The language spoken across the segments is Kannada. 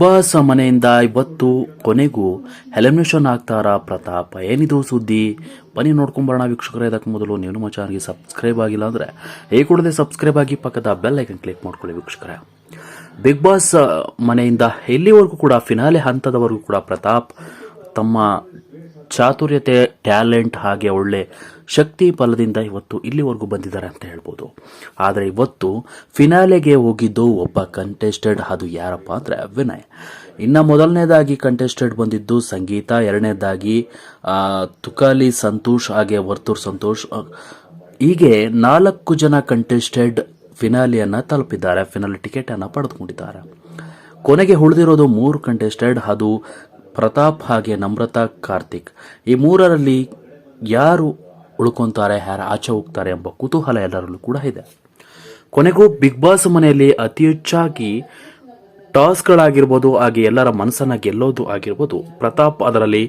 ಬಾಸ್ ಮನೆಯಿಂದ ಇವತ್ತು ಕೊನೆಗೂ ಎಲಿಮಿನೇಷನ್ ಆಗ್ತಾರ ಪ್ರತಾಪ್. ಏನಿದು ಸುದ್ದಿ? ಬನ್ನಿ ನೋಡ್ಕೊಂಬರೋಣ ವೀಕ್ಷಕರೇ ಇದಕ್ಕೆ ಮೊದಲು ನೀವು ನಮ್ಮ ಚಾನಲ್ಗೆ ಸಬ್ಸ್ಕ್ರೈಬ್ ಆಗಿಲ್ಲ ಅಂದರೆ ಈ ಕೂಡಲೇ ಸಬ್ಸ್ಕ್ರೈಬ್ ಆಗಿ ಪಕ್ಕದ ಬೆಲ್ ಐಕನ್ ಕ್ಲಿಕ್ ಮಾಡ್ಕೊಳ್ಳಿ ವೀಕ್ಷಕರೇ. ಬಿಗ್ ಬಾಸ್ ಮನೆಯಿಂದ ಎಲ್ಲಿವರೆಗೂ ಕೂಡ ಫಿನಾಲೆ ಹಂತದವರೆಗೂ ಕೂಡ ಪ್ರತಾಪ್ ತಮ್ಮ ಚಾತುರ್ಯತೆ, ಟ್ಯಾಲೆಂಟ್ ಹಾಗೆ ಒಳ್ಳೆ ಶಕ್ತಿ ಬಲದಿಂದ ಇವತ್ತು ಇಲ್ಲಿವರೆಗೂ ಬಂದಿದ್ದಾರೆ ಅಂತ ಹೇಳ್ಬೋದು. ಆದರೆ ಇವತ್ತು ಫಿನಾಲೆಗೆ ಹೋಗಿದ್ದು ಒಬ್ಬ ಕಂಟೆಸ್ಟೆಡ್ ಅದು ಯಾರಪ್ಪ ಅಂದರೆ ವಿನಯ್. ಇನ್ನು ಮೊದಲನೇದಾಗಿ ಕಂಟೆಸ್ಟೆಡ್ ಬಂದಿದ್ದು ಸಂಗೀತ, ಎರಡನೇದಾಗಿ ತುಕಾಲಿ ಸಂತೋಷ್ ಹಾಗೆ ವರ್ತೂರ್ ಸಂತೋಷ್. ಹೀಗೆ ನಾಲ್ಕು ಜನ ಕಂಟೆಸ್ಟೆಡ್ ಫಿನಾಲಿಯನ್ನು ತಲುಪಿದ್ದಾರೆ, ಫಿನಾಲಿ ಟಿಕೆಟನ್ನು ಪಡೆದುಕೊಂಡಿದ್ದಾರೆ. ಕೊನೆಗೆ ಉಳಿದಿರೋದು ಮೂರು ಕಂಟೆಸ್ಟೆಡ್ ಅದು ಪ್ರತಾಪ್ ಹಾಗೆ ನಮ್ರತಾ ಕಾರ್ತಿಕ್. ಈ ಮೂರರಲ್ಲಿ ಯಾರು ಉಳ್ಕೊತಾರೆ, ಯಾರು ಆಚೆ ಹೋಗ್ತಾರೆ ಎಂಬ ಕುತೂಹಲ ಎಲ್ಲರಲ್ಲೂ ಕೂಡ ಇದೆ. ಕೊನೆಗೂ ಬಿಗ್ ಬಾಸ್ ಮನೆಯಲ್ಲಿ ಅತಿ ಹೆಚ್ಚಾಗಿ ಟಾಸ್ಗಳಾಗಿರ್ಬೋದು, ಹಾಗೆ ಎಲ್ಲರ ಮನಸ್ಸನ್ನ ಗೆಲ್ಲೋದು ಆಗಿರ್ಬೋದು, ಪ್ರತಾಪ್ ಅದರಲ್ಲಿ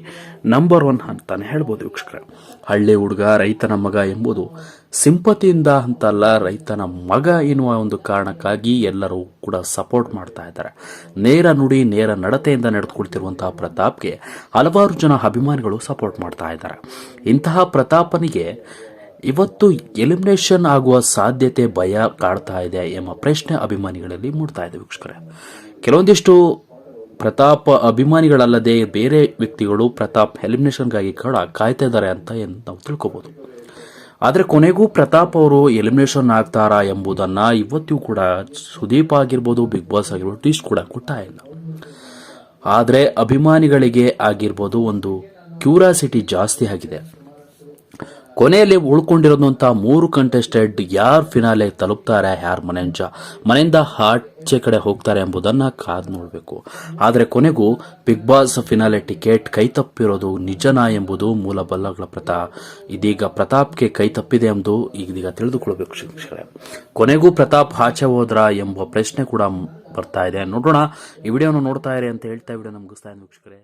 ನಂಬರ್ ಒನ್ ಅಂತಾನೆ ಹೇಳ್ಬೋದು ವೀಕ್ಷಕರೇ. ಹಳ್ಳಿ ಹುಡುಗ, ರೈತನ ಮಗ ಎಂಬುದು ಸಿಂಪತಿಯಿಂದ ಅಂತಲ್ಲ, ರೈತನ ಮಗ ಎನ್ನುವ ಒಂದು ಕಾರಣಕ್ಕಾಗಿ ಎಲ್ಲರೂ ಕೂಡ ಸಪೋರ್ಟ್ ಮಾಡ್ತಾ ಇದ್ದಾರೆ. ನೇರ ನುಡಿ, ನೇರ ನಡತೆಯಿಂದ ನಡೆದುಕೊಳ್ತಿರುವಂತಹ ಪ್ರತಾಪ್ಗೆ ಹಲವಾರು ಜನ ಅಭಿಮಾನಿಗಳು ಸಪೋರ್ಟ್ ಮಾಡ್ತಾ ಇದ್ದಾರೆ. ಇಂತಹ ಪ್ರತಾಪನಿಗೆ ಇವತ್ತು ಎಲಿಮಿನೇಷನ್ ಆಗುವ ಸಾಧ್ಯತೆ ಭಯ ಕಾಡ್ತಾ ಇದೆ ಎಂಬ ಪ್ರಶ್ನೆ ಅಭಿಮಾನಿಗಳಲ್ಲಿ ಮೂಡ್ತಾ ಇದೆ ವೀಕ್ಷಕರೇ. ಕೆಲವೊಂದಿಷ್ಟು ಪ್ರತಾಪ್ ಅಭಿಮಾನಿಗಳಲ್ಲದೆ ಬೇರೆ ವ್ಯಕ್ತಿಗಳು ಪ್ರತಾಪ್ ಎಲಿಮಿನೇಷನ್ಗಾಗಿ ಕೂಡ ಕಾಯ್ತಾ ಇದ್ದಾರೆ ಅಂತ ನಾವು ತಿಳ್ಕೊಬಹುದು ಆದರೆ ಕೊನೆಗೂ ಪ್ರತಾಪ್ ಅವರು ಎಲಿಮಿನೇಷನ್ ಆಗ್ತಾರಾ ಎಂಬುದನ್ನು ಇವತ್ತಿಗೂ ಕೂಡ ಸುದೀಪ್ ಆಗಿರ್ಬೋದು, ಬಿಗ್ ಬಾಸ್ ಆಗಿರ್ಬೋದು ಟೀಸ್ಟ್ ಕೂಡ ಕೊಡ್ತಾ ಇಲ್ಲ. ಆದರೆ ಅಭಿಮಾನಿಗಳಿಗೆ ಆಗಿರ್ಬೋದು ಒಂದು ಕ್ಯೂರಾಸಿಟಿ ಜಾಸ್ತಿ ಆಗಿದೆ. ಕೊನೆಯಲ್ಲಿ ಉಳ್ಕೊಂಡಿರೋದಂಥ ಮೂರು ಕಂಟೆಸ್ಟೆಡ್ ಯಾರು ಫಿನಾಲೆ ತಲುಪ್ತಾರೆ, ಯಾರು ಮನೆಂಜ ಮನೆಯಿಂದ ಆಚೆ ಕಡೆ ಹೋಗ್ತಾರೆ ಎಂಬುದನ್ನ ಕಾದು ನೋಡಬೇಕು. ಆದರೆ ಕೊನೆಗೂ ಬಿಗ್ ಬಾಸ್ ಫಿನಾಲೆ ಟಿಕೆಟ್ ಕೈ ತಪ್ಪಿರೋದು ನಿಜನಾ ಎಂಬುದು ಮೂಲ ಬಲ್ಲಗಳ ಪ್ರತಾ. ಇದೀಗ ಪ್ರತಾಪ್ಗೆ ಕೈ ತಪ್ಪಿದೆ ಎಂಬುದು ಇದೀಗ ತಿಳಿದುಕೊಳ್ಳಬೇಕು ಶಿಕ್ಷಕರೇ. ಕೊನೆಗೂ ಪ್ರತಾಪ್ ಆಚೆ ಹೋದ್ರ ಎಂಬ ಪ್ರಶ್ನೆ ಕೂಡ ಬರ್ತಾ ಇದೆ. ನೋಡೋಣ, ಈ ವಿಡಿಯೋನ ನೋಡ್ತಾ ಇರಿ ಅಂತ ಹೇಳ್ತಾ ವಿಡಿಯೋ ನಮ್ಗಿಸ್ತಾ ಇದೆ ವೀಕ್ಷಕರೇ.